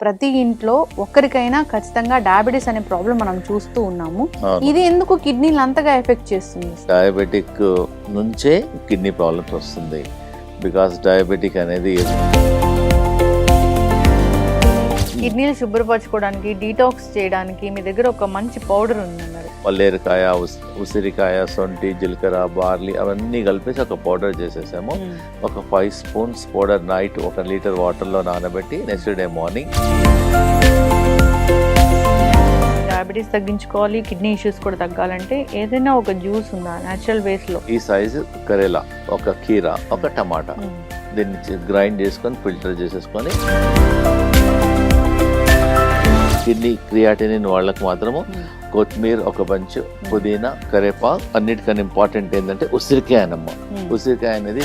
ప్రతి ఇంట్లో ఒక్కరికైనా ఖచ్చితంగా డయాబెటీస్ అనే ప్రాబ్లం మనం చూస్తూ ఉన్నాము. ఇది ఎందుకు కిడ్నీలు అంతగా ఎఫెక్ట్ చేస్తుంది? డయాబెటిక్ నుంచే కిడ్నీ ప్రాబ్లమ్స్ వస్తుంది. బికాస్ డయాబెటిక్ అనేది కిడ్నీలు శుభ్రపరచుకోవడానికి డీటాక్స్ చేయడానికి మీ దగ్గర ఒక మంచి పౌడర్ ఉందన్నారు పల్లేరుకాయ ఉస్- ఉసిరికాయ సొంటి జీలకర్ర బార్లీ అవన్నీ కలిపేసి ఒక పౌడర్ చేసేసాము. ఒక ఫైవ్ స్పూన్స్ పౌడర్ నైట్ ఒక లీటర్ వాటర్లో నానబెట్టి నెక్స్ట్ డే మార్నింగ్. డయాబెటీస్ తగ్గించుకోవాలి కిడ్నీ ఇష్యూస్ కూడా తగ్గాలంటే ఏదైనా ఒక జ్యూస్ ఉందా న్యాచురల్ వేస్లో? ఈ సైజు కరేలా ఒక కీరా ఒక టమాటా. దీన్ని గ్రైండ్ చేసుకొని ఫిల్టర్ చేసేసుకొని కిడ్నీ క్రియాటినిన్ వాళ్ళకి మాత్రము కొత్తిమీర ఒక బంచ్ పుదీనా కరేపాకు అన్నిటికన్నా ఇంపార్టెంట్ ఏంటంటే ఉసిరికాయ అనమ్మ ఉసిరికాయ అనేది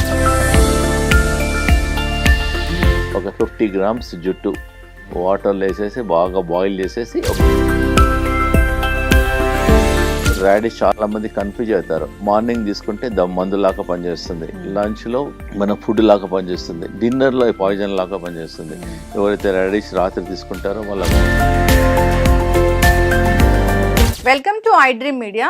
ఒక ఫిఫ్టీ గ్రామ్స్ జుట్టు. వాటర్లో వేసేసి బాగా బాయిల్ చేసేసి రాడిష్ చాలా మంది కన్ఫ్యూజ్ అవుతారు. మార్నింగ్ తీసుకుంటే దమ్ మందు లాగా పనిచేస్తుంది. లంచ్లో మన ఫుడ్ లాగా పనిచేస్తుంది. డిన్నర్లో పాయిజన్ లాగా పనిచేస్తుంది. ఎవరైతే రాడిష్ రాత్రి తీసుకుంటారో వాళ్ళ welcome to I dream media.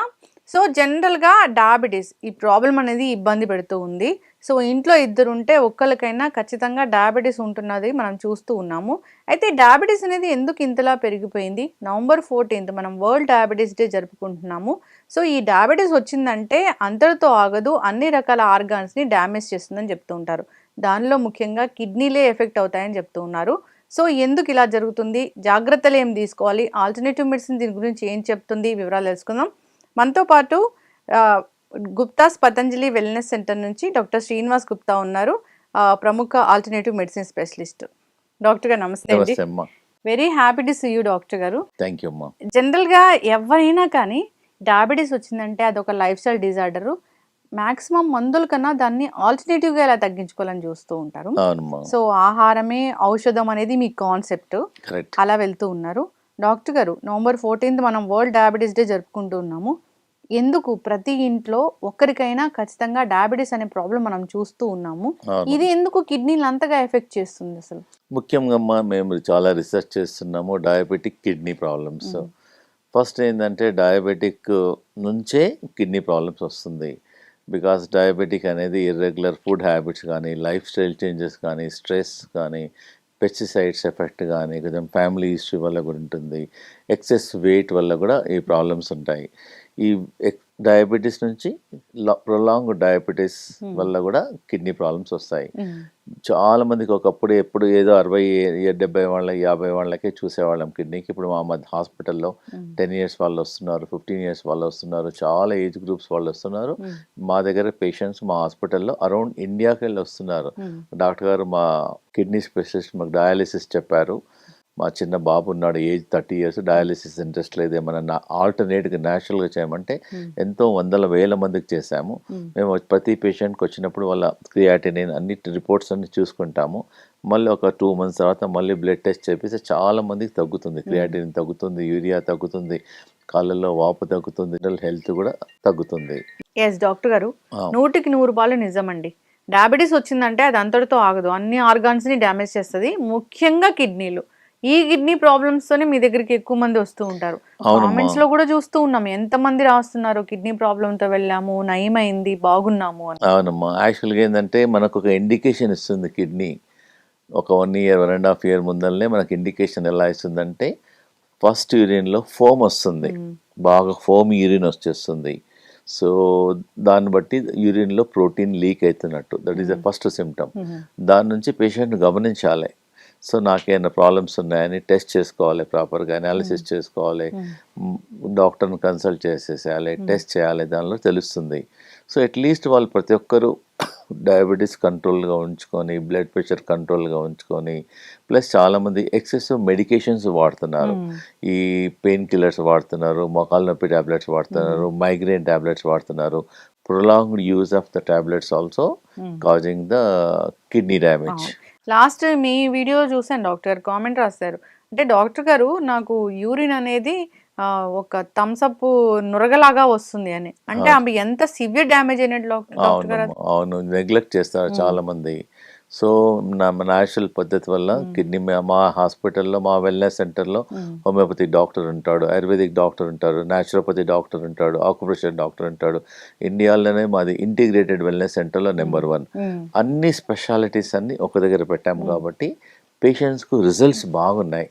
So జనరల్గా డయాబెటీస్ ఈ ప్రాబ్లం అనేది ఇబ్బంది పెడుతూ ఉంది. సో ఇంట్లో ఇద్దరు ఉంటే ఒక్కరికైనా ఖచ్చితంగా డయాబెటీస్ ఉంటున్నది మనం చూస్తూ ఉన్నాము. అయితే డయాబెటీస్ అనేది ఎందుకు ఇంతలా పెరిగిపోయింది? నవంబర్ ఫోర్టీన్త్ మనం వరల్డ్ డయాబెటీస్ డే జరుపుకుంటున్నాము. సో ఈ డయాబెటీస్ వచ్చిందంటే అంతటితో ఆగదు అన్ని రకాల ఆర్గాన్స్ని డ్యామేజ్ చేస్తుందని చెప్తూ ఉంటారు. దానిలో ముఖ్యంగా కిడ్నీలే ఎఫెక్ట్ అవుతాయని చెప్తూ ఉన్నారు. సో ఎందుకు ఇలా జరుగుతుంది? జాగ్రత్తలు ఏం తీసుకోవాలి? ఆల్టర్నేటివ్ మెడిసిన్ దీని గురించి ఏం చెప్తుంది? వివరాలు తెలుసుకుందాం. మనతో పాటు గుప్తాస్ పతంజలి వెల్నెస్ సెంటర్ నుంచి డాక్టర్ శ్రీనివాస్ గుప్తా ఉన్నారు ప్రముఖ ఆల్టర్నేటివ్ మెడిసిన్ స్పెషలిస్ట్ డాక్టర్ గారు నమస్తే అండి. Very happy to see you doctor గారు. థ్యాంక్ యూ అమ్మా. జనరల్గా ఎవరైనా కానీ డయాబెటీస్ వచ్చిందంటే అదొక లైఫ్ స్టైల్ డిజార్డరు మ్యాక్సిమం మందుల కన్నా దాన్ని ఆల్టర్నేటివ్గా ఎలా తగ్గించుకోవాలని చూస్తూ ఉంటారు. సో ఆహారమే ఔషధం అనేది మీ కాన్సెప్ట్ అలా వెళ్తూ ఉన్నారు. డాక్టర్ గారు నవంబర్ ఫోర్టీన్త్ మనం వరల్డ్ డయాబెటీస్ డే జరుపుకుంటూ ఉన్నాము. ఎందుకు ప్రతి ఇంట్లో ఒక్కరికైనా ఖచ్చితంగా డయాబెటీస్ అనే ప్రాబ్లం మనం చూస్తూ ఉన్నాము. ఇది ఎందుకు కిడ్నీలు అంతగా ఎఫెక్ట్ చేస్తుంది అసలు? ముఖ్యంగా మేము చాలా రీసెర్చ్ చేస్తున్నాము డయాబెటిక్ కిడ్నీ ప్రాబ్లమ్స్ ఫస్ట్ ఏంటంటే డయాబెటిక్ నుంచే కిడ్నీ ప్రాబ్లమ్స్ వస్తుంది. బికాస్ డయాబెటిక్ అనేది ఇర్రెగ్యులర్ ఫుడ్ హ్యాబిట్స్ కానీ లైఫ్ స్టైల్ చేంజెస్ కానీ స్ట్రెస్ కానీ పెస్టిసైడ్స్ ఎఫెక్ట్ కానీ కొంచెం ఫ్యామిలీ హిస్టరీ వల్ల కూడా ఉంటుంది. ఎక్సెస్ వెయిట్ వల్ల కూడా ఈ ప్రాబ్లమ్స్ ఉంటాయి. ఈ డయాబెటీస్ నుంచి ప్రొలాంగ్ డయాబెటీస్ వల్ల కూడా కిడ్నీ ప్రాబ్లమ్స్ వస్తాయి. చాలా మందికి ఒకప్పుడు ఎప్పుడు ఏదో అరవై డెబ్బై వాళ్ళ యాభై వాళ్ళకే చూసేవాళ్ళం కిడ్నీకి. ఇప్పుడు మా మధ్య హాస్పిటల్లో టెన్ ఇయర్స్ వాళ్ళు వస్తున్నారు ఫిఫ్టీన్ ఇయర్స్ వాళ్ళు వస్తున్నారు చాలా ఏజ్ గ్రూప్స్ వాళ్ళు వస్తున్నారు. మా దగ్గర పేషెంట్స్ మా హాస్పిటల్లో అరౌండ్ ఇండియాకి వెళ్ళి వస్తున్నారు డాక్టర్ గారు మా కిడ్నీ స్పెషలిస్ట్ మాకు డయాలిసిస్ చెప్పారు. మా చిన్న బాబు ఉన్నాడు age thirty years dialysis interest లేదు ఏమన్నా ఆల్టర్నేట్గా న్యాచురల్గా చేయమంటే ఎంతో వందల వేల మందికి చేశాము. మేము. ప్రతి పేషెంట్కి వచ్చినప్పుడు వాళ్ళ క్రియాటినిన్ అన్ని రిపోర్ట్స్ అన్ని చూసుకుంటాము. మళ్ళీ ఒక టూ మంత్స్ తర్వాత మళ్ళీ బ్లడ్ టెస్ట్ చేపిస్తే చాలా మందికి తగ్గుతుంది. క్రియాటినిన్ తగ్గుతుంది యూరియా తగ్గుతుంది కాళ్ళల్లో వాపు తగ్గుతుంది హెల్త్ కూడా తగ్గుతుంది. ఎస్ డాక్టర్ గారు నూటికి నూరు రూపాయలు నిజమండి. డయాబెటీస్ వచ్చిందంటే అది అంతటితో ఆగదు. అన్ని ఆర్గాన్స్ని డ్యామేజ్ చేస్తుంది. ముఖ్యంగా కిడ్నీలు. ఈ కిడ్నీ ప్రాబ్లమ్స్ తోనే మీ దగ్గరికి ఎక్కువ మంది వస్తూ ఉంటారు. అవునమ్మా. కామెంట్స్లో కూడా చూస్తూ ఉన్నాం. ఎంత మంది రాస్తున్నారు? కిడ్నీ ప్రాబ్లమ్తో వెళ్ళాము నయమైంది బాగున్నాము అని. అవునమ్మా. యాక్చువల్గా ఏంటంటే మనకు ఒక ఇండికేషన్ ఇస్తుంది కిడ్నీ. ఒక one year one and half year ముందరనే మనకి ఇండికేషన్ ఎలా ఇస్తుందంటే ఫస్ట్ యూరిన్లో ఫోమ్ వస్తుంది. బాగా ఫోమ్ యూరిన్ వచ్చేస్తుంది. సో దాన్ని బట్టి యూరిన్లో ప్రోటీన్ లీక్ అవుతున్నట్టు. That is the first symptom దాని నుంచి పేషెంట్ గమనించాలి. సో నాకేమైనా ప్రాబ్లమ్స్ ఉన్నాయని టెస్ట్ చేసుకోవాలి ప్రాపర్గా అనాలిసిస్ చేసుకోవాలి. డాక్టర్ని కన్సల్ట్ చేసేసేయాలి టెస్ట్ చేయాలి దానిలో తెలుస్తుంది. సో అట్లీస్ట్ వాళ్ళు ప్రతి ఒక్కరూ డయాబెటీస్ కంట్రోల్గా ఉంచుకొని బ్లడ్ ప్రెషర్ కంట్రోల్గా ఉంచుకొని ప్లస్ చాలామంది ఎక్సెసివ్ మెడికేషన్స్ వాడుతున్నారు. ఈ పెయిన్ కిల్లర్స్ వాడుతున్నారు మొకాల నొప్పి టాబ్లెట్స్ వాడుతున్నారు మైగ్రేన్ టాబ్లెట్స్ వాడుతున్నారు. Prolonged use of the tablets also causing the kidney damage last me video చూసాను డాక్టర్ గారు కామెంట్ రాశారు. అంటే డాక్టర్ గారు నాకు యూరిన్ అనేది ఒక థమ్స్అప్ నురగలాగా వస్తుంది అని. అంటే అవి ఎంత సివియర్ డ్యామేజ్ అయినట్లు డాక్టర్ గారు అవును. నెగ్లెక్ట్ చేస్తారు చాలా మంది సో నా న్యాచురల్ పద్ధతి వల్ల కిడ్నీ మా హాస్పిటల్లో మా వెల్నెస్ సెంటర్లో హోమియోపతి డాక్టర్ ఉంటాడు ఆయుర్వేదిక్ డాక్టర్ ఉంటాడు న్యాచురోపతి డాక్టర్ ఉంటాడు ఆక్యుప్రెషర్ డాక్టర్ ఉంటాడు. ఇండియాలోనే మాది ఇంటిగ్రేటెడ్ వెల్నెస్ సెంటర్లో నెంబర్ వన్. అన్ని స్పెషాలిటీస్ అన్ని ఒక దగ్గర పెట్టాము కాబట్టి పేషెంట్స్కు రిజల్ట్స్ బాగున్నాయి.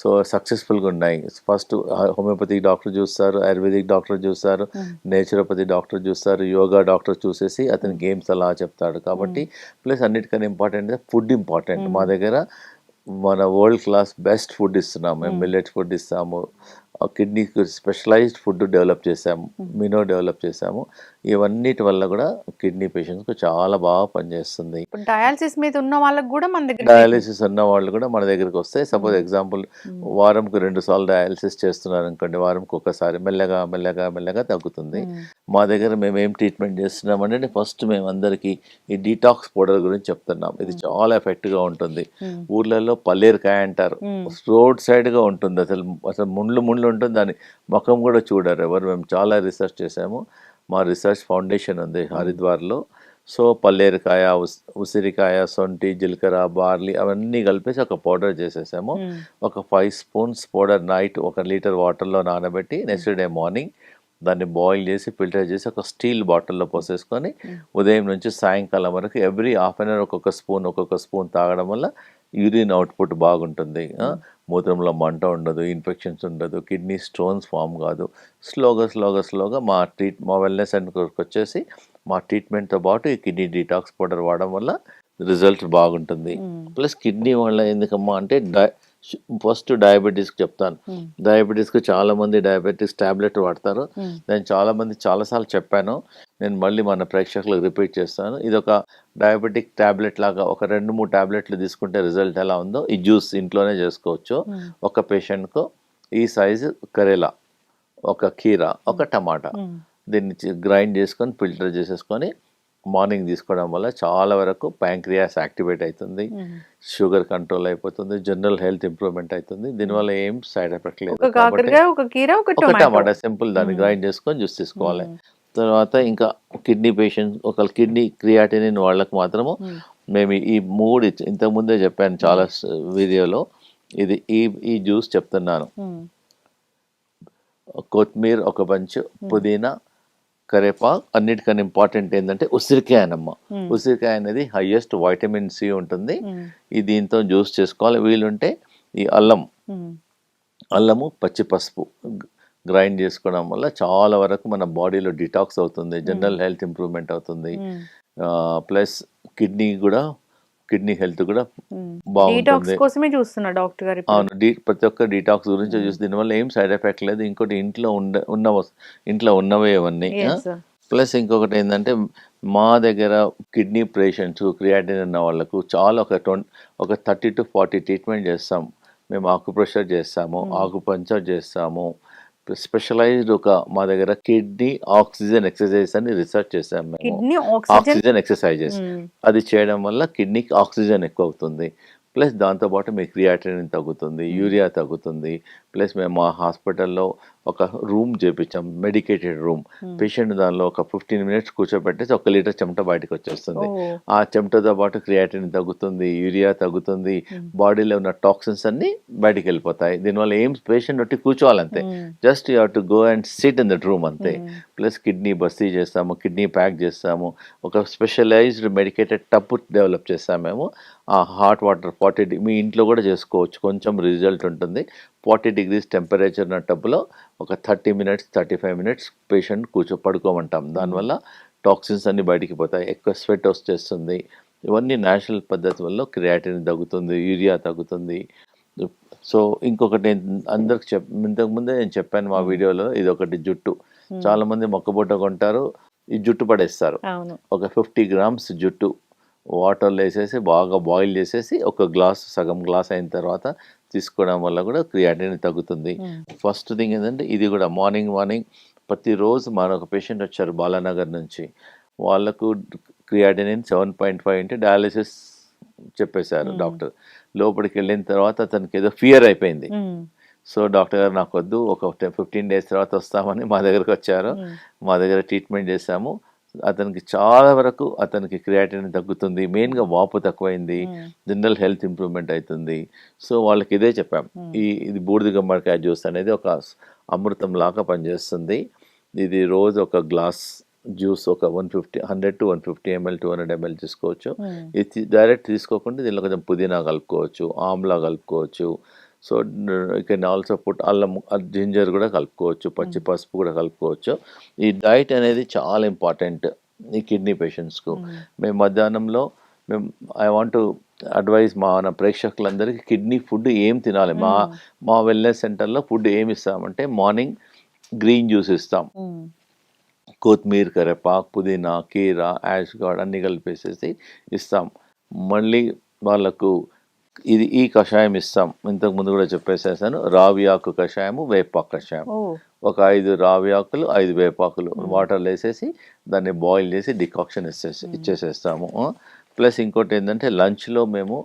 సో సక్సెస్ఫుల్గా ఉన్నాయి. ఫస్ట్ హోమియోపతి డాక్టర్ చూస్తారు ఆయుర్వేదిక్ డాక్టర్ చూస్తారు నేచురోపతి డాక్టర్ చూస్తారు యోగా డాక్టర్ చూసేసి అతని గేమ్స్ అలా చెప్తాడు. కాబట్టి ప్లస్ అన్నిటికన్నా ఇంపార్టెంట్ ఫుడ్ ఇంపార్టెంట్ మా దగ్గర మన వరల్డ్ క్లాస్ బెస్ట్ ఫుడ్ ఇస్తున్నాము మేము మిల్లెట్ ఫుడ్ ఇస్తాము. కిడ్నీకి స్పెషలైజ్డ్ ఫుడ్ డెవలప్ చేసాము మినో డెవలప్ చేసాము ఇవన్నిటి వల్ల కూడా కిడ్నీ పేషెంట్స్కి చాలా బాగా పనిచేస్తుంది. డయాలసిస్ మీద ఉన్న వాళ్ళకి కూడా మన దగ్గర డయాలిసిస్ ఉన్న వాళ్ళు కూడా మన దగ్గరికి వస్తే సపోజ్ ఎగ్జాంపుల్ వారంకు రెండు సార్లు డయాలిసిస్ చేస్తున్నారు అనుకోండి వారంకి ఒకసారి మెల్లగా మెల్లగా మెల్లగా తగ్గుతుంది. మా దగ్గర మేము ఏం ట్రీట్మెంట్ చేస్తున్నాం అంటే ఫస్ట్ మేము అందరికీ ఈ డీటాక్స్ పౌడర్ గురించి చెప్తున్నాం. ఇది చాలా ఎఫెక్ట్గా ఉంటుంది. ఊర్లలో పల్లేరుకాయ అంటారు. రోడ్ సైడ్గా ఉంటుంది. అసలు అసలు ముండ్లు ముండ్లు ఉంటుంది దాని ముఖం కూడా చూడరు ఎవరు. మేము చాలా రీసెర్చ్ చేసాము మా రీసెర్చ్ ఫౌండేషన్ ఉంది హరిద్వార్లో. సో పల్లేరుకాయ ఉస్ ఉసిరికాయ సొంటి జీలకర్ర బార్లీ అవన్నీ కలిపేసి ఒక పౌడర్ చేసేసాము. ఒక ఫైవ్ స్పూన్స్ పౌడర్ నైట్ ఒక లీటర్ వాటర్లో నానబెట్టి నెక్స్ట్ డే మార్నింగ్ దాన్ని బాయిల్ చేసి ఫిల్టర్ చేసి ఒక స్టీల్ బాటిల్లో పోసేసుకొని ఉదయం నుంచి సాయంకాలం వరకు ఎవ్రీ హాఫ్ అన్ అవర్ ఒక్కొక్క స్పూన్ ఒక్కొక్క స్పూన్ తాగడం వల్ల యూరిన్ అవుట్పుట్ బాగుంటుంది. ఆ, మూత్రంలో మంట ఉండదు ఇన్ఫెక్షన్స్ ఉండదు కిడ్నీ స్టోన్స్ ఫామ్ కాదు. స్లోగా స్లోగా స్లోగా మా ట్రీట్ మా వెల్నెస్ సెంటర్కి వచ్చేసి మా ట్రీట్మెంట్తో పాటు ఈ కిడ్నీ డీటాక్స్ పౌడర్ వాడడం వల్ల రిజల్ట్ బాగుంటుంది. ప్లస్ కిడ్నీ వల్ల ఎందుకమ్మా అంటే డై ఫస్ట్ డయాబెటీస్కి చెప్తాను. డయాబెటీస్కి చాలా మంది డయాబెటీస్ టాబ్లెట్ వాడతారు. నేను చాలా మంది చాలాసార్లు చెప్పాను. నేను మళ్ళీ మన ప్రేక్షకులకు రిపీట్ చేస్తాను. ఇది ఒక డయాబెటిక్ టాబ్లెట్ లాగా ఒక రెండు మూడు టాబ్లెట్లు తీసుకుంటే రిజల్ట్ ఎలా ఉందో ఈ జ్యూస్ ఇంట్లోనే చేసుకోవచ్చు. ఒక పేషెంట్కు ఈ సైజు కరేలా ఒక కీరా ఒక టమాటా దీన్ని గ్రైండ్ చేసుకొని ఫిల్టర్ చేసేసుకొని మార్నింగ్ తీసుకోవడం వల్ల చాలా వరకు ప్యాంక్రియాస్ యాక్టివేట్ అవుతుంది. షుగర్ కంట్రోల్ అయిపోతుంది. జనరల్ హెల్త్ ఇంప్రూవ్మెంట్ అవుతుంది. దీనివల్ల ఏం సైడ్ ఎఫెక్ట్ లేదు ఒక టొమాటో. సింపుల్ దాన్ని గ్రైండ్ చేసుకొని జ్యూస్ తీసుకోవాలి. తర్వాత ఇంకా కిడ్నీ పేషెంట్ ఒక కిడ్నీ క్రియాటినిన్ వాళ్ళకి మాత్రము మేము. ఈ మూడు ఇచ్చ- ఇంతకు ముందే చెప్పాను చాలా వీడియోలో. ఇది ఈ ఈ జ్యూస్ చెప్తున్నాను. కొత్తిమీర ఒక బంచ్ పుదీనా కరేపాకు అన్నిటికన్నా ఇంపార్టెంట్ ఏంటంటే ఉసిరికాయ అనమ్మ ఉసిరికాయ అనేది హైయెస్ట్ వైటమిన్ సి ఉంటుంది. ఈ దీంతో జ్యూస్ చేసుకోవాలి. వీలుంటే ఈ అల్లం. అల్లము పచ్చి పసుపు గ్రైండ్ చేసుకోవడం వల్ల చాలా వరకు మన బాడీలో డిటాక్స్ అవుతుంది. జనరల్ హెల్త్ ఇంప్రూవ్మెంట్ అవుతుంది. ప్లస్ కిడ్నీ కూడా కిడ్నీ హెల్త్ కూడా బాగుంటుంది. కోసమే చూస్తున్నా డాక్టర్ గారు ఇప్పుడు. అవును ప్రతి ఒక్క డీటాక్స్ గురించి చూసి దీనివల్ల ఏం సైడ్ ఎఫెక్ట్ లేదు. ఇంకోటి ఇంట్లో ఉండ ఉన్న ఇంట్లో ఉన్నవే sir. ప్లస్ ఇంకొకటి ఏంటంటే మా దగ్గర కిడ్నీ పేషెంట్స్ క్రియాటిన్ ఉన్న వాళ్ళకు చాలా ఒక ట్వం ఒక థర్టీ టు ఫార్టీ ట్రీట్మెంట్ చేస్తాం. మేము ఆకుప్రెషర్ చేస్తాము ఆకుపంచర్ చేస్తాము స్పెషలైజ్డ్ ఒక మా దగ్గర కిడ్నీ ఆక్సిజన్ ఎక్సర్సైజ్ అని రీసెర్చ్ చేసాం మేము. ఆక్సిజన్? ఎక్సర్సైజెస్. అది చేయడం వల్ల కిడ్నీకి ఆక్సిజన్ ఎక్కువ అవుతుంది ప్లస్ దాంతోపాటు మీ క్రియాటినిన్ తగ్గుతుంది యూరియా తగ్గుతుంది. ప్లస్ మేము మా హాస్పిటల్లో ఒక రూమ్ చేపించాం మెడికేటెడ్ రూమ్. పేషెంట్ దానిలో ఒక ఫిఫ్టీన్ మినిట్స్ కూర్చోబెట్టేసి ఒక లీటర్ చెమట బయటకు వచ్చేస్తుంది ఆ చెమటతో పాటు క్రియాటిన్ తగ్గుతుంది యూరియా తగ్గుతుంది బాడీలో ఉన్న టాక్సిన్స్ అన్ని బయటికి వెళ్ళిపోతాయి దీనివల్ల ఏం పేషెంట్ ఒట్టి కూర్చోవాలంతే. Just you to go and sit in that room అంతే. ప్లస్ కిడ్నీ బస్తీ చేస్తాము కిడ్నీ ప్యాక్ చేస్తాము. ఒక స్పెషలైజ్డ్ మెడికేటెడ్ టప్ డెవలప్ చేస్తాము మేము. ఆ హాట్ వాటర్ ఫార్టీ మీ ఇంట్లో కూడా చేసుకోవచ్చు. కొంచెం రిజల్ట్ ఉంటుంది. ఫార్టీ డిగ్రీస్ టెంపరేచర్ ఉన్న టబ్లో ఒక thirty minutes thirty five minutes patient కూర్చో పడుకోమంటాం దానివల్ల టాక్సిన్స్ అన్ని బయటికి పోతాయి. ఎక్కువ స్వెట్ వచ్చేస్తుంది. ఇవన్నీ నేచురల్ పద్ధతి వల్ల క్రియాటిన్ తగ్గుతుంది యూరియా తగ్గుతుంది. సో ఇంకొకటి ఏం- అందరికి చెప్ ఇంతకు ముందే నేను చెప్పాను మా వీడియోలో ఇది ఒకటి జుట్టు. చాలా మంది మొక్కబొట్ట కొంటారు ఈ జుట్టు పడేస్తారు. ఒక ఫిఫ్టీ గ్రామ్స్ జుట్టు వాటర్లో వేసేసి బాగా బాయిల్ చేసేసి ఒక గ్లాస్ సగం గ్లాస్ అయిన తర్వాత తీసుకోవడం వల్ల కూడా క్రియాటిన్ తగ్గుతుంది. ఫస్ట్ థింగ్ ఏంటంటే ఇది కూడా మార్నింగ్ మార్నింగ్ ప్రతిరోజు మన ఒక పేషెంట్ వచ్చారు బాలానగర్ నుంచి. వాళ్ళకు క్రియాటినిన్ సెవెన్ పాయింట్ ఫైవ్ అంటే డయాలిసిస్ చెప్పేశారు డాక్టర్. లోపలికి వెళ్ళిన తర్వాత అతనికి ఏదో ఫియర్ అయిపోయింది. సో డాక్టర్ గారు నాకు వద్దు ఒక ఫిఫ్టీన్ డేస్ తర్వాత వస్తామని మా దగ్గరకు వచ్చారు. మా దగ్గర ట్రీట్మెంట్ చేశాము. అతనికి చాలా వరకు అతనికి క్రియాటిన్ తగ్గుతుంది. మెయిన్గా వాపు తక్కువైంది. జనరల్ హెల్త్ ఇంప్రూవ్మెంట్ అవుతుంది సో వాళ్ళకి ఇదే చెప్పాం. ఈ ఇది బూడిద గుమ్మడికాయ జ్యూస్ అనేది ఒక అమృతం లాగా పనిచేస్తుంది. ఇది రోజు ఒక గ్లాస్ జ్యూస్ ఒక one fifty hundred to one fifty ml two hundred ml తీసుకోవచ్చు. ఇది డైరెక్ట్ తీసుకోకుండా దీనిలో కొంచెం పుదీనా కలుపుకోవచ్చు ఆమ్లా కలుపుకోవచ్చు so you can also put అల్లం జింజర్ కూడా కలుపుకోవచ్చు పచ్చి పసుపు కూడా కలుపుకోవచ్చు. ఈ డైట్ అనేది చాలా ఇంపార్టెంట్ ఈ కిడ్నీ పేషెంట్స్కు. మేము. మధ్యాహ్నంలో మేము ఐ వాంట్ టు అడ్వైజ్ మా మన ప్రేక్షకులందరికీ కిడ్నీ ఫుడ్ ఏం తినాలి? మా మా వెల్నెస్ సెంటర్లో ఫుడ్ ఏమి ఇస్తామంటే మార్నింగ్ గ్రీన్ జ్యూస్ ఇస్తాం. కొత్తిమీర కరివేపాకు పుదీనా కీర యాష్ గార్డ్ అన్నీ కలిపేసేసి ఇస్తాం. మళ్ళీ వాళ్ళకు ఇది ఈ కషాయం ఇస్తాం. ఇంతకు ముందు కూడా చెప్పేసేసాను. రావి ఆకు కషాయము వేపాకు కషాయం ఒక ఐదు రావి ఆకులు ఐదు వేపాకులు వాటర్లో వేసేసి దాన్ని బాయిల్ చేసి డికాక్షన్ ఇచ్చేసి ఇచ్చేసేస్తాము. ప్లస్ ఇంకోటి ఏంటంటే లంచ్లో మేము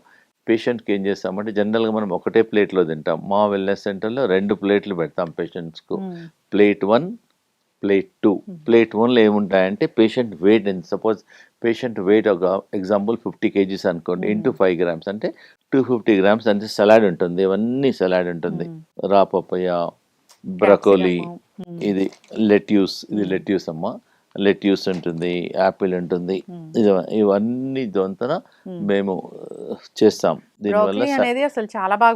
పేషెంట్కి ఏం చేస్తామంటే జనరల్గా మనం ఒకటే ప్లేట్లో తింటాం. మా వెల్నెస్ సెంటర్లో రెండు ప్లేట్లు పెడతాం పేషెంట్స్కు. Plate one plate two. Plate వన్లో ఏముంటాయంటే పేషెంట్ వెయిట్ ఎంత సపోజ్ పేషెంట్ వెయిట్ ఒక ఎగ్జాంపుల్ ఫిఫ్టీ కేజీస్ అనుకోండి ఇంటూ ఫైవ్ గ్రామ్స్. అంటే టూ ఫిఫ్టీ గ్రామ్స్ అంటే సలాడ్ ఉంటుంది ఇవన్నీ సలాడ్ ఉంటుంది. రాపపయ బ్రకోలీ ఇది లెట్యూస్ ఇది లెట్యూస్ అమ్మ. లెట్యూస్ ఉంటుంది యాపిల్ ఉంటుంది. ఇవన్నీ దొంతన మేము. ఆ, చేస్తాం. దీనివల్ల అసలు చాలా బాగా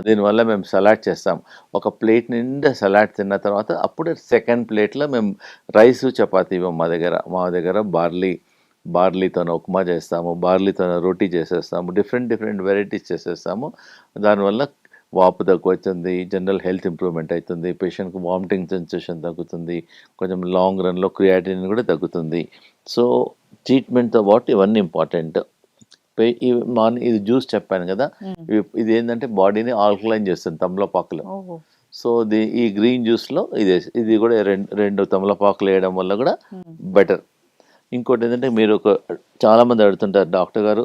దీనివల్ల మేము సలాడ్ చేస్తాం. ఒక ప్లేట్ నిండా సలాడ్ తిన్న తర్వాత అప్పుడు సెకండ్ ప్లేట్లో మేము రైస్ చపాతీ ఇవ్వం మా దగ్గర మా దగ్గర బార్లీ బార్లీతో ఉప్మా చేస్తాము బార్లీతో రోటీ చేసేస్తాము డిఫరెంట్ డిఫరెంట్ వెరైటీస్ చేసేస్తాము. దానివల్ల వాపు తక్కువ అవుతుంది జనరల్ హెల్త్ ఇంప్రూవ్మెంట్ అవుతుంది పేషెంట్కి వామిటింగ్ సెన్సేషన్ తగ్గుతుంది కొంచెం లాంగ్ రన్లో క్రియాటిన్ కూడా తగ్గుతుంది. సో ట్రీట్మెంట్తో పాటు ఇవన్నీ ఇంపార్టెంట్ మార్నింగ్ ఇది జ్యూస్ చెప్పాను కదా ఇది ఏంటంటే బాడీని ఆల్కలైన్ చేస్తుంది తమలపాకులు. సో ది ఈ గ్రీన్ జ్యూస్లో ఇది ఇది కూడా రెండు రెండు తమలపాకులు వేయడం వల్ల కూడా బెటర్ ఇంకోటి ఏంటంటే మీరు ఒక చాలా మంది అడుగుతుంటారు డాక్టర్ గారు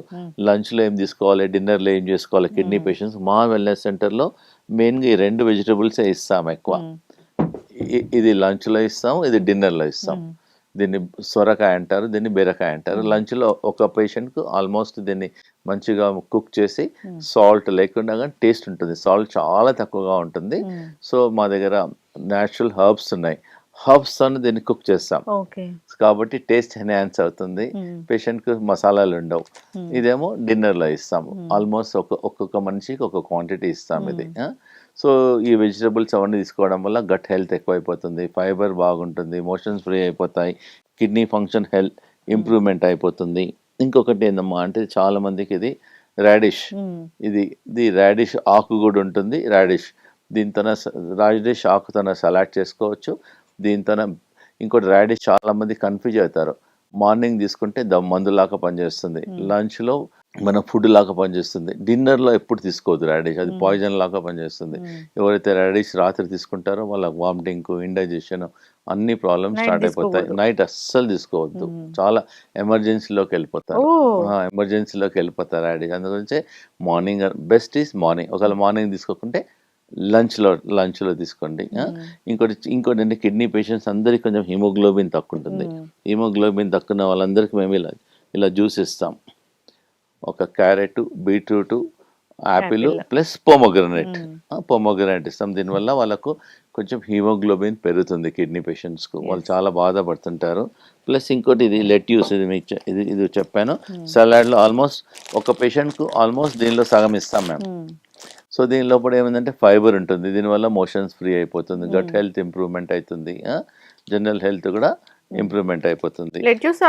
లంచ్లో ఏం తీసుకోవాలి డిన్నర్లో ఏం చేసుకోవాలి కిడ్నీ పేషెంట్స్ మా వెల్నెస్ సెంటర్లో మెయిన్గా ఈ రెండు వెజిటబుల్సే ఇస్తాం ఎక్కువ. ఇది లంచ్లో ఇస్తాం ఇది డిన్నర్లో ఇస్తాం. దీన్ని సొరకాయ అంటారు దీన్ని బీరకాయ అంటారు. లంచ్లో ఒక పేషెంట్కు ఆల్మోస్ట్ దీన్ని మంచిగా కుక్ చేసి సాల్ట్ లేకుండా కానీ టేస్ట్ ఉంటుంది. సాల్ట్ చాలా తక్కువగా ఉంటుంది. సో మా దగ్గర న్యాచురల్ హర్బ్స్ ఉన్నాయి. హర్బ్స్ అని దీన్ని కుక్ చేస్తాం. ఓకే. కాబట్టి టేస్ట్ ఎన్హాన్స్ అవుతుంది. పేషెంట్కి మసాలాలు ఉండవు. ఇదేమో డిన్నర్లో ఇస్తాము. ఆల్మోస్ట్ ఒక ఒక్కొక్క మనిషికి ఒక క్వాంటిటీ ఇస్తాం ఇది? సో ఈ వెజిటబుల్స్ అవన్నీ తీసుకోవడం వల్ల గట్ హెల్త్ ఎక్కువైపోతుంది. ఫైబర్ బాగుంటుంది. మోషన్స్ ఫ్రీ అయిపోతాయి. కిడ్నీ ఫంక్షన్ హెల్త్ ఇంప్రూవ్మెంట్ అయిపోతుంది. ఇంకొకటి ఏందమ్మా అంటే చాలా మందికి ఇది రాడిష్. ఇది ఇది రాడిష్ ఆకు కూడా ఉంటుంది. రాడిష్. దీంతో రాడిష్ ఆకుతోన సలాడ్ చేసుకోవచ్చు. దీంతో ఇంకోటి రాడిష్ చాలా మంది కన్ఫ్యూజ్ అవుతారు. మార్నింగ్ తీసుకుంటే దమ్ మందులాగా పనిచేస్తుంది. లంచ్లో మన ఫుడ్ లాగా పనిచేస్తుంది. డిన్నర్లో ఎప్పుడు తీసుకోవద్దు రాడిష్ అది పాయిజన్ లాగా పనిచేస్తుంది. ఎవరైతే రాడిష్ రాత్రి తీసుకుంటారో వాళ్ళకి వామిటింగ్ ఇండైజెషన్ అన్ని ప్రాబ్లమ్స్ స్టార్ట్ అయిపోతాయి. నైట్ అస్సలు తీసుకోవద్దు. చాలా ఎమర్జెన్సీలోకి వెళ్ళిపోతారు. ఎమర్జెన్సీలోకి వెళ్ళిపోతారు యాడ్ అందుగురించి మార్నింగ్ బెస్ట్ ఈస్ మార్నింగ్. ఒకవేళ మార్నింగ్ తీసుకోకుంటే లంచ్లో లంచ్లో తీసుకోండి? ఇంకోటి ఇంకోటి అంటే కిడ్నీ పేషెంట్స్ అందరికి కొంచెం హిమోగ్లోబిన్ తక్కువ ఉంటుంది హిమోగ్లోబిన్ తక్కువ ఉన్న వాళ్ళందరికీ మేము ఇలా ఇలా జ్యూస్ ఇస్తాం. ఒక carrot beetroot apple. Plus pomegranate. Pomegranate ఇస్తాం. దీనివల్ల వాళ్ళకు కొంచెం హీమోగ్లోబిన్ పెరుగుతుంది కిడ్నీ పేషెంట్స్కు. వాళ్ళు చాలా బాధపడుతుంటారు. ప్లస్ ఇంకోటి ఇది లెట్యూస్ ఇది మీకు ఇది ఇది చెప్పాను. సలాడ్లో ఆల్మోస్ట్ ఒక పేషెంట్కు ఆల్మోస్ట్ దీనిలో సగం ఇస్తాం మేము. సో దీని లోపల ఏమైందంటే ఫైబర్ ఉంటుంది. దీనివల్ల మోషన్స్ ఫ్రీ అయిపోతుంది. గట్ హెల్త్ ఇంప్రూవ్మెంట్ అవుతుంది. జనరల్ హెల్త్ కూడా ఇంప్రూవ్మెంట్ అయిపోతుంది.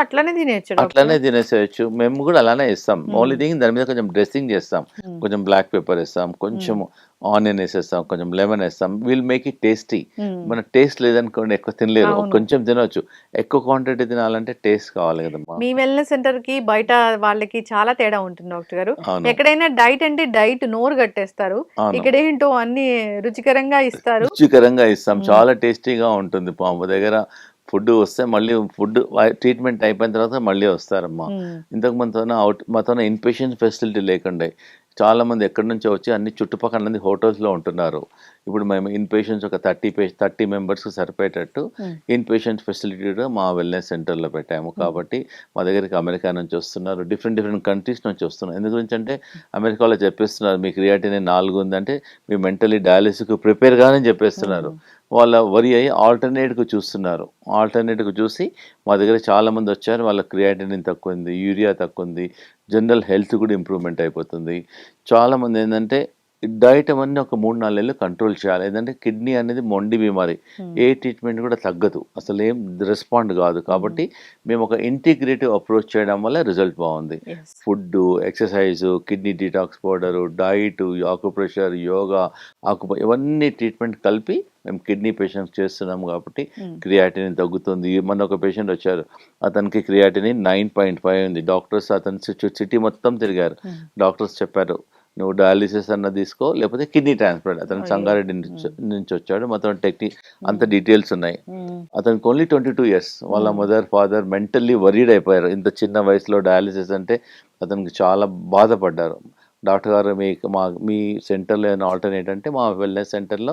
అట్లనే తినేయచ్చు. అట్లానే తినేసేయచ్చు. మేము కూడా అలానే ఇస్తాం ఓన్లీ థింగ్ దాని మీద కొంచెం డ్రెస్సింగ్ చేస్తాం. కొంచెం బ్లాక్ పెప్పర్ వేస్తాం. కొంచెం ఆనియన్ వేసేస్తాం. కొంచెం లెమన్ వేస్తాం. Will make it tasty. మన టేస్ట్ లేదనుకోండి ఎక్కువ తినలేరు. కొంచెం తినవచ్చు ఎక్కువ క్వాంటిటీ తినాలంటే టేస్ట్ కావాలి కదమ్మా. మీ వెల్నెస్ సెంటర్కి బయట వాళ్ళకి చాలా తేడా ఉంటుంది డాక్టర్ గారు. ఎక్కడైనా డైట్ అంటే డైట్ నోరు కట్టేస్తారు. ఇక్కడ ఏంటో అన్ని రుచికరంగా ఇస్తారు. రుచికరంగా ఇస్తాం. చాలా టేస్టీగా ఉంటుంది. పాము దగ్గర ఫుడ్ వస్తే మళ్ళీ ఫుడ్ ట్రీట్మెంట్ అయిపోయిన తర్వాత మళ్ళీ వస్తారమ్మా. మ్మ్. ఇంతకు మనతోన అవుట్ మాతోన ఇన్పేషెంట్ ఫెసిలిటీ లేకుండే. చాలా మంది ఎక్కడి నుంచో వచ్చి అన్ని చుట్టుపక్కల మంది హోటల్స్లో ఉంటున్నారు. ఇప్పుడు మేము ఇన్ పేషెంట్స్ ఒక థర్టీ పే థర్టీ మెంబర్స్కి సరిపోయేటట్టు ఇన్ పేషెంట్ ఫెసిలిటీగా మా వెల్నెస్ సెంటర్లో పెట్టాము. కాబట్టి మా దగ్గరికి అమెరికా నుంచి వస్తున్నారు. డిఫరెంట్ డిఫరెంట్ కంట్రీస్ నుంచి వస్తున్నారు. ఎందు గురించి అంటే అమెరికాలో చెప్పేస్తున్నారు మీ క్రియాటిన్ నాలుగు ఉందంటే మీ మెంటలీ డయాలిసిస్కి ప్రిపేర్ గానే చెప్పేస్తున్నారు. వాళ్ళ వరి అయ్యి ఆల్టర్నేట్కు చూస్తున్నారు. ఆల్టర్నేట్కు చూసి మా దగ్గర చాలామంది వచ్చారు. వాళ్ళ క్రియాటినిన్ తక్కువ ఉంది యూరియా తక్కువ ఉంది జనరల్ హెల్త్ కూడా ఇంప్రూవ్మెంట్ అయిపోతుంది. చాలామంది ఏంటంటే డైట్ అవన్నీ ఒక మూడు నాలుగు నెలలు కంట్రోల్ చేయాలి. ఏంటంటే కిడ్నీ అనేది మొండి బీమారి. ఏ ట్రీట్మెంట్ కూడా తగ్గదు. అసలు ఏం రెస్పాండ్ కాదు. కాబట్టి మేము ఒక ఇంటిగ్రేటివ్ అప్రోచ్ చేయడం వల్ల రిజల్ట్ బాగుంది. Food exercise kidney detox powder diet acupressure yoga ఆకు ఇవన్నీ ట్రీట్మెంట్ కలిపి మేము కిడ్నీ పేషెంట్స్ చేస్తున్నాము కాబట్టి క్రియాటినిన్ తగ్గుతుంది. మన ఒక పేషెంట్ వచ్చారు. అతనికి క్రియాటినిన్ నైన్ పాయింట్ ఫైవ్ ఉంది. డాక్టర్స్ అతను సిటీ మొత్తం తిరిగారు. డాక్టర్స్ చెప్పారు నువ్వు డయాలిసిస్ అన్న తీసుకో లేకపోతే కిడ్నీ ట్రాన్స్ప్లాంట్ అతను. సంగారెడ్డి నుంచి నుంచి వచ్చాడు. మొత్తం టెక్నిక్ అంత డీటెయిల్స్ ఉన్నాయి. అతనికి ఓన్లీ ట్వంటీ టూ ఇయర్స్ వాళ్ళ. మదర్ ఫాదర్ మెంటల్లీ వరీడ్ అయిపోయారు. ఇంత చిన్న వయసులో డయాలిసిస్ అంటే అతనికి చాలా బాధపడ్డారు. డాక్టర్ గారు మీ మా మీ సెంటర్లో ఏమైనా ఆల్టర్నేట్ అంటే మా వెల్నెస్ సెంటర్లో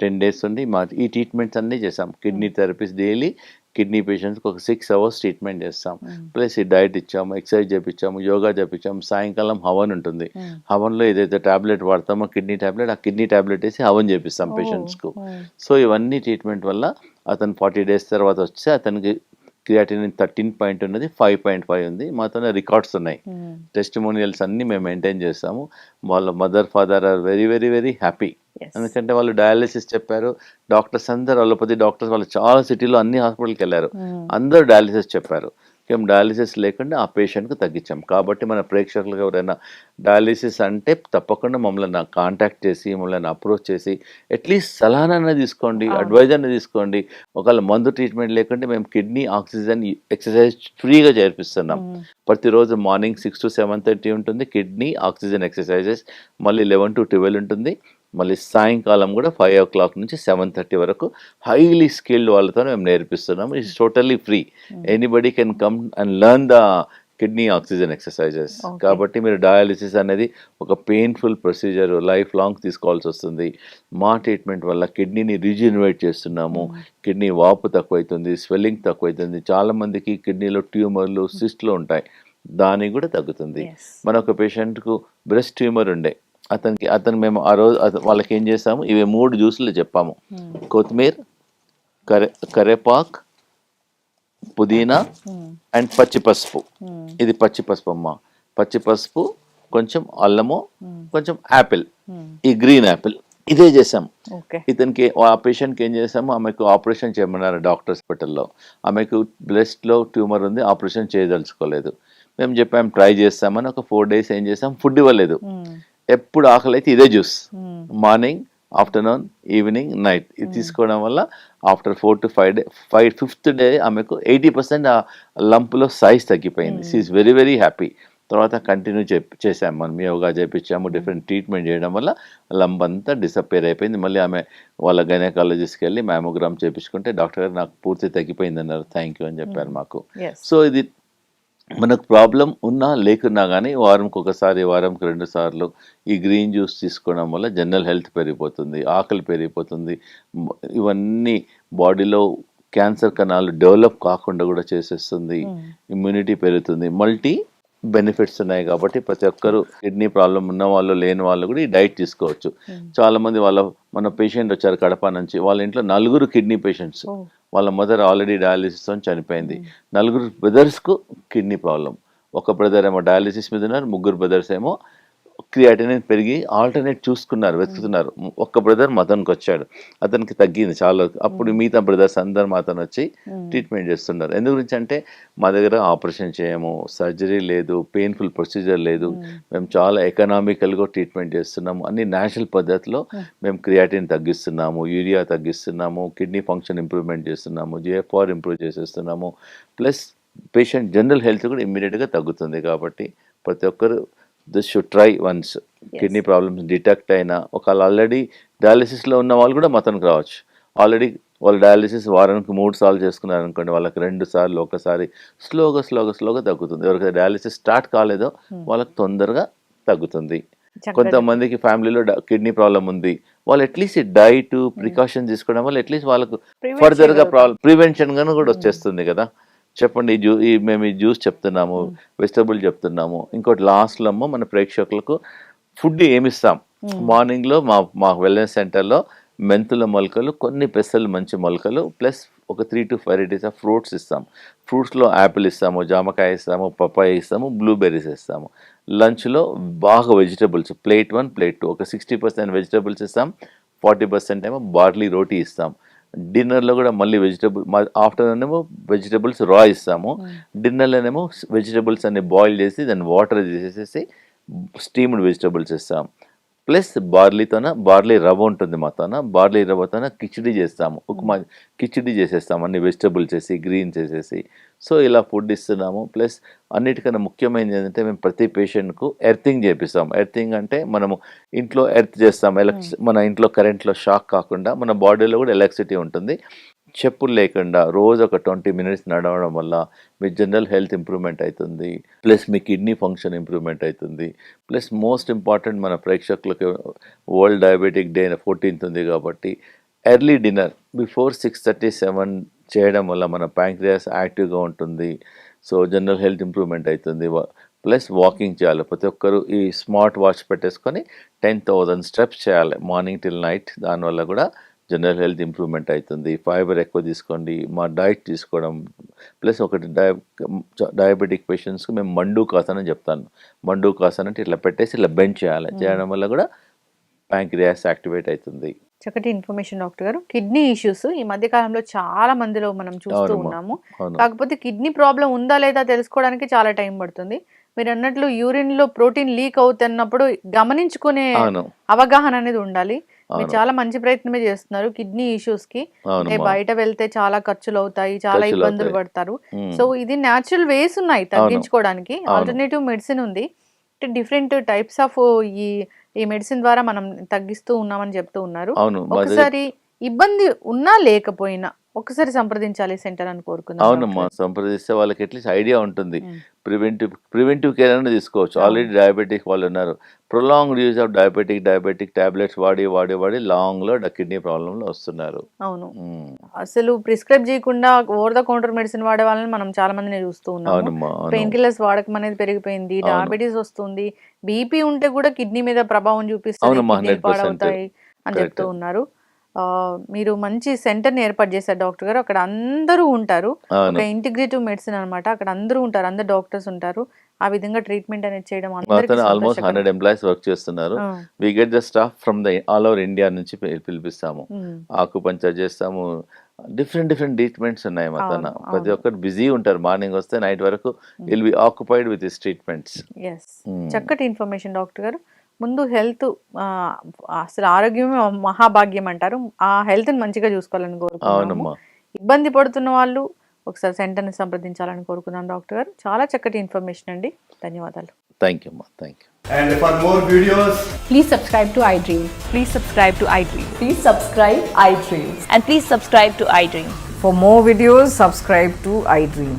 టెన్ డేస్ ఉండి మా ఈ ట్రీట్మెంట్స్ అన్నీ చేసాం కిడ్నీ థెరపీస్ డైలీ కిడ్నీ పేషెంట్స్కి ఒక సిక్స్ అవర్స్ ట్రీట్మెంట్ చేస్తాం. ప్లస్ ఈ డైట్ ఇచ్చాము ఎక్సర్సైజ్ చేపించాము యోగా చేపించాము సాయంకాలం హవన్ ఉంటుంది. హవన్లో ఏదైతే టాబ్లెట్ వాడతామో కిడ్నీ టాబ్లెట్ ఆ కిడ్నీ టాబ్లెట్ వేసి హవన్ చేపిస్తాం పేషెంట్స్కు. సో ఇవన్నీ ట్రీట్మెంట్ వల్ల అతను ఫార్టీ డేస్ తర్వాత వస్తే అతనికి క్రియాటినిన్ థర్టీన్ పాయింట్ ఉన్నది ఫైవ్ పాయింట్ ఫైవ్ ఉంది. మాతోనే రికార్డ్స్ ఉన్నాయి. టెస్టిమోనియల్స్ అన్నీ మేము మెయింటైన్ చేస్తాము. వాళ్ళ mother father are very very very happy. ఎందుకంటే వాళ్ళు డయాలిసిస్ చెప్పారు. డాక్టర్స్ అందరు అలోపతి డాక్టర్స్ వాళ్ళు చాలా సిటీలో అన్ని హాస్పిటల్కి వెళ్ళారు. అందరూ డయాలిసిస్ చెప్పారు. మేము డయాలిసిస్ లేకుండా ఆ పేషెంట్కి తగ్గించాం. కాబట్టి మన ప్రేక్షకులకు ఎవరైనా డయాలిసిస్ అంటే తప్పకుండా మమ్మల్ని కాంటాక్ట్ చేసి మమ్మల్ని అప్రోచ్ చేసి అట్లీస్ట్ సలహానన్నా తీసుకోండి అవును. అడ్వైజ్ అన్న తీసుకోండి. ఒకవేళ మందు ట్రీట్మెంట్ లేకుంటే మేము కిడ్నీ ఆక్సిజన్ ఎక్సర్సైజ్ ఫ్రీగా చేర్పిస్తున్నాం ప్రతిరోజు morning six to seven thirty ఉంటుంది. కిడ్నీ ఆక్సిజన్ ఎక్సర్సైజెస్ మళ్ళీ లెవెన్ టు ట్వెల్వ్ ఉంటుంది. మళ్ళీ సాయంకాలం కూడా ఫైవ్ ఓ క్లాక్ నుంచి సెవెన్ థర్టీ వరకు హైలీ స్కిల్డ్ వాళ్ళతో మేము నేర్పిస్తున్నాం it's totally free anybody can come and learn the kidney oxygen exercises. కాబట్టి మీరు డయాలిసిస్ అనేది ఒక పెయిన్ఫుల్ ప్రొసీజర్ లైఫ్ లాంగ్ తీసుకోవాల్సి వస్తుంది. మా ట్రీట్మెంట్ వల్ల కిడ్నీని రీజనరేట్ చేస్తున్నాము. కిడ్నీ వాపు తక్కువైతుంది స్వెల్లింగ్ తక్కువైతుంది. చాలా మందికి కిడ్నీలో ట్యూమర్లు సిస్ట్లు ఉంటాయి. దానికి కూడా తగ్గుతుంది. మన ఒక పేషెంట్కు బ్రెస్ట్ ట్యూమర్ ఉండే. అతనికి అతను మేము ఆ రోజు వాళ్ళకి ఏం చేసాము ఇవి మూడు జ్యూసులు చెప్పాము. కొత్తిమీర కరే కరేపాక్ పుదీనా అండ్ పచ్చి పసుపు. ఇది పచ్చి పసుపు అమ్మ. పచ్చి పసుపు కొంచెం అల్లము కొంచెం యాపిల్. ఈ గ్రీన్ యాపిల్. ఇదే చేసాం ఇతనికి ఆ పేషెంట్కి ఏం చేసాము ఆమెకు ఆపరేషన్ చేయమన్నారు డాక్టర్ హాస్పిటల్లో. ఆమెకు బ్రెస్ట్లో ట్యూమర్ ఉంది ఆపరేషన్ చేయదలుచుకోలేదు. మేము చెప్పాము ట్రై చేస్తామని ఒక ఫోర్ డేస్ ఏం చేసాం ఫుడ్ ఇవ్వలేదు. ఎప్పుడు ఆకలి అయితే ఇదే juice. Morning afternoon evening night. ఇది తీసుకోవడం వల్ల after four to five day five fifth day ఆమెకు ఎయిటీ పర్సెంట్ ఆ లంప్లో సైజ్ తగ్గిపోయింది. She is very very happy తర్వాత కంటిన్యూ చే చేసాం మనం యోగా చేపించాము డిఫరెంట్ ట్రీట్మెంట్ చేయడం వల్ల లంబ్ అంతా డిసప్పేర్ అయిపోయింది. మళ్ళీ ఆమె వాళ్ళ గైనకాలజిస్ట్కి వెళ్ళి మ్యామోగ్రామ్ చేపించుకుంటే డాక్టర్ గారు నాకు పూర్తి తగ్గిపోయింది అన్నారు థ్యాంక్ యూ అని చెప్పారు మాకు. ఎస్ సో ఇది మనకు ప్రాబ్లం ఉన్నా లేకున్నా కానీ వారంకి ఒకసారి వారంకి రెండు సార్లు ఈ గ్రీన్ జ్యూస్ తీసుకోవడం వల్ల జనరల్ హెల్త్ పెరిగిపోతుంది ఆకలి పెరిగిపోతుంది. ఇవన్నీ బాడీలో క్యాన్సర్ కణాలు డెవలప్ కాకుండా కూడా చేసేస్తుంది. ఇమ్యూనిటీ పెరుగుతుంది. మల్టీ బెనిఫిట్స్ ఉన్నాయి కాబట్టి ప్రతి ఒక్కరు కిడ్నీ ప్రాబ్లం ఉన్న వాళ్ళు లేని వాళ్ళు కూడా ఈ డైట్ తీసుకోవచ్చు. చాలా మంది వాళ్ళ మన పేషెంట్ వచ్చారు కడప నుంచి వాళ్ళ ఇంట్లో నలుగురు కిడ్నీ పేషెంట్స్. వాళ్ళ మదర్ ఆల్రెడీ డయాలిసిస్తో చనిపోయింది. నలుగురు బ్రదర్స్కు కిడ్నీ ప్రాబ్లం. ఒక బ్రదర్ ఏమో డయాలిసిస్ మీద ఉన్నారు ముగ్గురు బ్రదర్స్ ఏమో క్రియాటినిన్ పెరిగి ఆల్టర్నేట్ చూసుకున్నారు వెతుకుతున్నారు. ఒక్క బ్రదర్ మతన్కి వచ్చాడు. అతనికి తగ్గింది చాలా అప్పుడు మిగతా బ్రదర్స్ అందరు మాతను వచ్చి ట్రీట్మెంట్ చేస్తున్నారు. ఎందు గురించి అంటే మా దగ్గర ఆపరేషన్ చేయము సర్జరీ లేదు పెయిన్ఫుల్ ప్రొసీజర్ లేదు. మేము. చాలా ఎకనామికల్గా ట్రీట్మెంట్ చేస్తున్నాము. అన్ని నేషనల్ పద్ధతిలో మేము. క్రియాటిన్ తగ్గిస్తున్నాము యూరియా తగ్గిస్తున్నాము కిడ్నీ ఫంక్షన్ ఇంప్రూవ్మెంట్ చేస్తున్నాము జిఎఫ్ఆర్ ఇంప్రూవ్ చేసేస్తున్నాము. ప్లస్ పేషెంట్ జనరల్ హెల్త్ కూడా ఇమ్మీడియట్గా తగ్గుతుంది కాబట్టి ప్రతి ఒక్కరు this should try once kidney problems detect అయినా. ఒకవేళ ఆల్రెడీ డయాలిసిస్లో ఉన్న వాళ్ళు కూడా మతనికి రావచ్చు. ఆల్రెడీ వాళ్ళు డయాలిసిస్ వారానికి మూడు సార్లు చేసుకున్నారు అనుకోండి వాళ్ళకి రెండు సార్లు ఒకసారి స్లోగా స్లోగా స్లోగా తగ్గుతుంది. ఎవరికైతే డయాలిసిస్ స్టార్ట్ కాలేదో వాళ్ళకి తొందరగా తగ్గుతుంది. కొంతమందికి ఫ్యామిలీలో కిడ్నీ ప్రాబ్లం ఉంది. వాళ్ళు అట్లీస్ట్ డైట్ ప్రికాషన్ తీసుకోవడం వల్ల అట్లీస్ట్ వాళ్ళకు Prevent ఫర్దర్గా చేయగలుగుతారు. ప్రాబ్లం ప్రివెన్షన్ గాను కూడా వచ్చేస్తుంది కదా. చెప్పండి ఈ జ్యూ ఈ మేము ఈ జ్యూస్ చెప్తున్నాము వెజిటబుల్ చెప్తున్నాము ఇంకోటి లాస్ట్లో మన ప్రేక్షకులకు ఫుడ్ ఏమిస్తాం. మార్నింగ్లో మా మా వెల్నెస్ సెంటర్లో మెంతుల మొలకలు కొన్ని పెసలు మంచి మొలకలు ప్లస్ ఒక three to five varieties of fruits ఇస్తాం. ఫ్రూట్స్లో యాపిల్ ఇస్తాము జామకాయ ఇస్తాము పప్పాయ ఇస్తాము బ్లూబెర్రీస్ ఇస్తాము. లంచ్లో బాగా vegetables plate one plate two ఒక సిక్స్టీ పర్సెంట్ వెజిటబుల్స్ ఇస్తాం ఫార్టీ పర్సెంట్ ఏమో బార్లీ రోటీ ఇస్తాం. డిన్నర్లో కూడా మళ్ళీ వెజిటబుల్ ఆఫ్టర్నూన్ ఏమో వెజిటబుల్స్ రా ఇస్తాము. డిన్నర్లోనేమో వెజిటబుల్స్ అన్ని బాయిల్ చేసి దాన్ని వాటర్ చేసేసి స్టీమ్డ్ వెజిటబుల్స్ ఇస్తాం. ప్లస్ బార్లీతోన బార్లీ రవ్వ ఉంటుంది మాతోన బార్లీ రవ్వతోన కిచిడి చేస్తాము. ఉప్మా కిచిడి చేసేస్తాము. అన్ని వెజిటబుల్స్ చేసి గ్రీన్ చేసేసి. సో ఇలా ఫుడ్ ఇస్తున్నాము. ప్లస్ అన్నిటికన్నా ముఖ్యమైనది ఏంటంటే మేము ప్రతి పేషెంట్కు ఎర్తింగ్ చేపిస్తాం ఎర్తింగ్ అంటే మనము ఇంట్లో ఎర్త్ చేస్తాం ఎలక్ట్రి మన ఇంట్లో కరెంట్లో షాక్ కాకుండా మన బాడీలో కూడా ఎలక్ట్రిసిటీ ఉంటుంది. చెప్పులు లేకుండా రోజు ఒక ట్వంటీ మినిట్స్ నడవడం వల్ల మీ జనరల్ హెల్త్ ఇంప్రూవ్మెంట్ అవుతుంది ప్లస్ మీ కిడ్నీ ఫంక్షన్ ఇంప్రూవ్మెంట్ అవుతుంది ప్లస్ మోస్ట్ ఇంపార్టెంట్ మన ప్రేక్షకులకు వరల్డ్ డయాబెటిక్ డే ఫోర్టీన్త్ ఉంది కాబట్టి early dinner before six thirty seven చేయడం వల్ల మన ప్యాంక్రియాస్ యాక్టివ్గా ఉంటుంది. సో జనరల్ హెల్త్ ఇంప్రూవ్మెంట్ అవుతుంది ప్లస్ వాకింగ్ చేయాలి. ప్రతి ఒక్కరు ఈ స్మార్ట్ వాచ్ పెట్టేసుకొని టెన్ థౌజండ్ స్టెప్స్ చేయాలి మార్నింగ్ టిల్ నైట్. దానివల్ల కూడా జనరల్ హెల్త్ ఇంప్రూవ్మెంట్ అవుతుంది ఫైబర్ ఎక్కువ తీసుకోండి మా డైట్ తీసుకోవడం ప్లస్ ఒకటి డయ డయాబెటిక్ పేషెంట్స్కి మేము మండు కాసన్ అని చెప్తాను. మండు కాసన్ అంటే ఇట్లా పెట్టేసి ఇట్లా బెండ్ చేయాలి. చేయడం వల్ల కూడా ప్యాంక్రియాస్ యాక్టివేట్ అవుతుంది. చక్కటి ఇన్ఫర్మేషన్ డాక్టర్ గారు. కిడ్నీ ఇష్యూస్ ఈ మధ్య కాలంలో చాలా మందిలో మనం చూస్తూ. ఉన్నాము. కాకపోతే కిడ్నీ ప్రాబ్లం ఉందా లేదా తెలుసుకోవడానికి చాలా టైం పడుతుంది. మీరు అన్నట్లు యూరిన్లో ప్రోటీన్ లీక్ అవుతున్నప్పుడు గమనించుకునే అవగాహన అనేది ఉండాలి. చాలా మంచి ప్రయత్నమే చేస్తున్నారు కిడ్నీ ఇష్యూస్కి బయట వెళ్తే చాలా ఖర్చులు అవుతాయి చాలా ఇబ్బందులు. పడతారు. సో ఇది న్యాచురల్ వేస్ ఉన్నాయి తగ్గించుకోవడానికి. ఆల్టర్నేటివ్ మెడిసిన్ ఉంది. డిఫరెంట్ టైప్స్ ఆఫ్ ఈ ఈ మెడిసిన్ ద్వారా మనం తగ్గిస్తూ ఉన్నామని చెప్తూ ఉన్నారు. ఒకసారి ఇబ్బంది ఉన్నా లేకపోయినా ఒకసారి సంప్రదించాలి సెంటర్ అని కోరుకున్నాను అవునమ్మా సంప్రదిస్తే వాళ్ళకి అట్లీస్ట్ ఐడియా ఉంటుంది. ప్రివెంటివ్ ప్రివెంటివ్ కేర్ అనేది తీసుకోవచ్చు. ఆల్రెడీ డయాబెటిక్ వాళ్ళు ఉన్నారు prolong use of diabetic diabetic tablets వాడి వాడి వాడి లాంగ్లో కిడ్నీ ప్రాబ్లంలో వస్తున్నారు అవును. అసలు ప్రిస్క్రైబ్ చేయకుండా ఓవర్ ద కౌంటర్ మెడిసిన్ వాడే వాళ్ళని మనం చాలా మందిని చూస్తూ అవునమ్మా పెయిన్ కిల్లర్స్ వాడకం అనేది పెరిగిపోయింది. డయాబెటీస్ వస్తుంది బీపీ ఉంటే కూడా కిడ్నీ మీద ప్రభావం చూపిస్తుంది అవునమ్మా, కిడ్నీలు 100% పాడవుతాయి అని. చెప్తూ ఉన్నారు మీరు మంచి సెంటర్ని ఏర్పాటు చేశారు డాక్టర్ గారు. అక్కడ అందరూ ఉంటారు. ఒక ఇంటిగ్రేటివ్ మెడిసిన్ అన్నమాట. అక్కడ అందరూ ఉంటారు. అందరు డాక్టర్స్ ఉంటారు. ఆ విధంగా ట్రీట్మెంట్ అనేది చేయడం ఆల్మోస్ట్. హండ్రెడ్ ఎంప్లాయీస్ వర్క్ చేస్తున్నారు. We get the staff from the all over India నుంచి పిలిపిస్తాము. ఆకుపంచర్ చేస్తాము. డిఫరెంట్ డిఫరెంట్ ట్రీట్మెంట్స్ ఉన్నాయి మా తన ప్రతి. ఒక్కరు బిజీ ఉంటారు. మార్నింగ్ వస్తే నైట్ వరకు will be occupied with his treatments yes. చక్కటి ఇన్ఫర్మేషన్ డాక్టర్ గారు. ముందు హెల్త్ అసలు ఆరోగ్యమే మహాభాగ్యం అంటారు. ఆ హెల్త్ని మంచిగా చూసుకోవాలని కోరుకున్నాను ఇబ్బంది పడుతున్న వాళ్ళు ఒకసారి సెంటర్ని సంప్రదించాలని కోరుకున్నాను డాక్టర్ గారు. చాలా చక్కటి ఇన్ఫర్మేషన్ అండి. ధన్యవాదాలు. Thank you please subscribe to I Dream. Please subscribe to I Dream. Please subscribe I Dream. And please subscribe to I Dream. For more videos subscribe to I Dream